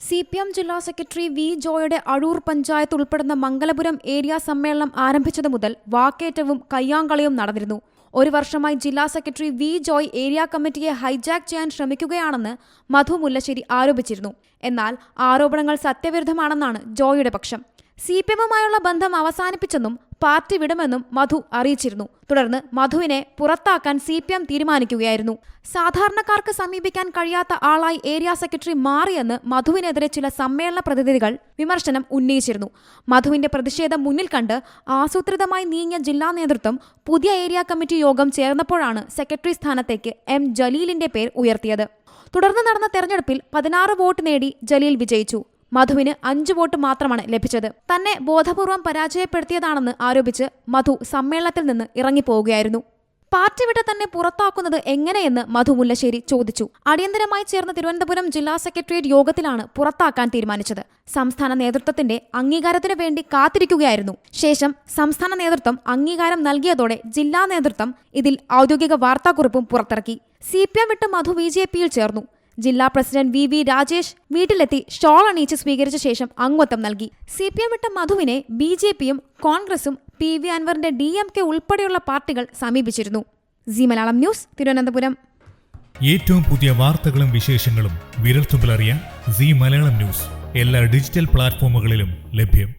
C P M ജില്ലാ secretary V ജോയുടെ അഴൂർ പഞ്ചായത്ത് ഉൾപ്പെടുന്ന മംഗലപുരം ഏരിയ സമ്മേളനം ആരംഭിച്ചതു മുതൽ വാക്കേറ്റവും കയ്യാങ്കളിയും നടന്നിരുന്നു. ഒരു വർഷമായി ജില്ലാ സെക്രട്ടറി വി ജോയ് ഏരിയ കമ്മിറ്റിയെ ഹൈജാക്ക് ചെയ്യാൻ ശ്രമിക്കുകയാണെന്ന് മധു മുല്ലശ്ശേരി ആരോപിച്ചിരുന്നു. എന്നാൽ ആരോപണങ്ങൾ സത്യവിരുദ്ധമാണെന്നാണ് ജോയുടെ പക്ഷം. സി പി എമ്മുമായുള്ള ബന്ധം അവസാനിപ്പിച്ചെന്നും പാർട്ടി വിടുമെന്നും മധു അറിയിച്ചിരുന്നു. തുടർന്ന് മധുവിനെ പുറത്താക്കാൻ സി പി എം തീരുമാനിക്കുകയായിരുന്നു. സാധാരണക്കാർക്ക് സമീപിക്കാൻ കഴിയാത്ത ആളായി ഏരിയ സെക്രട്ടറി മാറിയെന്ന് മധുവിനെതിരെ ചില സമ്മേളന പ്രതിനിധികൾ വിമർശനം ഉന്നയിച്ചിരുന്നു. മധുവിന്റെ പ്രതിഷേധം മുന്നിൽ കണ്ട് ആസൂത്രിതമായി നീങ്ങിയ ജില്ലാ നേതൃത്വം പുതിയ ഏരിയ കമ്മിറ്റി യോഗം ചേർന്നപ്പോഴാണ് സെക്രട്ടറി സ്ഥാനത്തേക്ക് എം ജലീലിന്റെ പേർ ഉയർത്തിയത്. തുടർന്ന് നടന്ന തെരഞ്ഞെടുപ്പിൽ പതിനാറ് വോട്ട് നേടി ജലീൽ വിജയിച്ചു. മധുവിന് അഞ്ച് വോട്ട് മാത്രമാണ് ലഭിച്ചത്. തന്നെ ബോധപൂർവം പരാജയപ്പെടുത്തിയതാണെന്ന് ആരോപിച്ച് മധു സമ്മേളനത്തിൽ നിന്ന് ഇറങ്ങിപ്പോവുകയായിരുന്നു. പാർട്ടി വിട്ട് തന്നെ പുറത്താക്കുന്നത് എങ്ങനെയെന്ന് മധു മുല്ലശ്ശേരി ചോദിച്ചു. അടിയന്തരമായി ചേർന്ന തിരുവനന്തപുരം ജില്ലാ സെക്രട്ടേറിയറ്റ് യോഗത്തിലാണ് പുറത്താക്കാൻ തീരുമാനിച്ചത്. സംസ്ഥാന നേതൃത്വത്തിന്റെ അംഗീകാരത്തിനു വേണ്ടി കാത്തിരിക്കുകയായിരുന്നു. ശേഷം സംസ്ഥാന നേതൃത്വം അംഗീകാരം നൽകിയതോടെ ജില്ലാ നേതൃത്വം ഇതിൽ ഔദ്യോഗിക വാർത്താക്കുറിപ്പും പുറത്തിറക്കി. സി പി എം വിട്ട് മധു ബി ജെ പിയിൽ ചേർന്നു. ജില്ലാ പ്രസിഡന്റ് വി വി രാജേഷ് വീട്ടിലെത്തി ഷോൾ അണിയിച്ച് സ്വീകരിച്ച ശേഷം അംഗത്വം നൽകി. സി പി എം വിട്ട മധുവിനെ ബി ജെ പിയും കോൺഗ്രസും പി വി അൻവറിന്റെ ഡി എം കെ ഉൾപ്പെടെയുള്ള പാർട്ടികൾ സമീപിച്ചിരുന്നു. ജി മലയാളം ന്യൂസ് തിരുവനന്തപുരം. ഏറ്റവും പുതിയ വാർത്തകളും വിശേഷങ്ങളും വിരൽത്തുമ്പിലറിയാൻ സി മലയാളം ന്യൂസ്. എല്ലാ ഡിജിറ്റൽ പ്ലാറ്റ്ഫോമുകളിലും ലഭ്യം.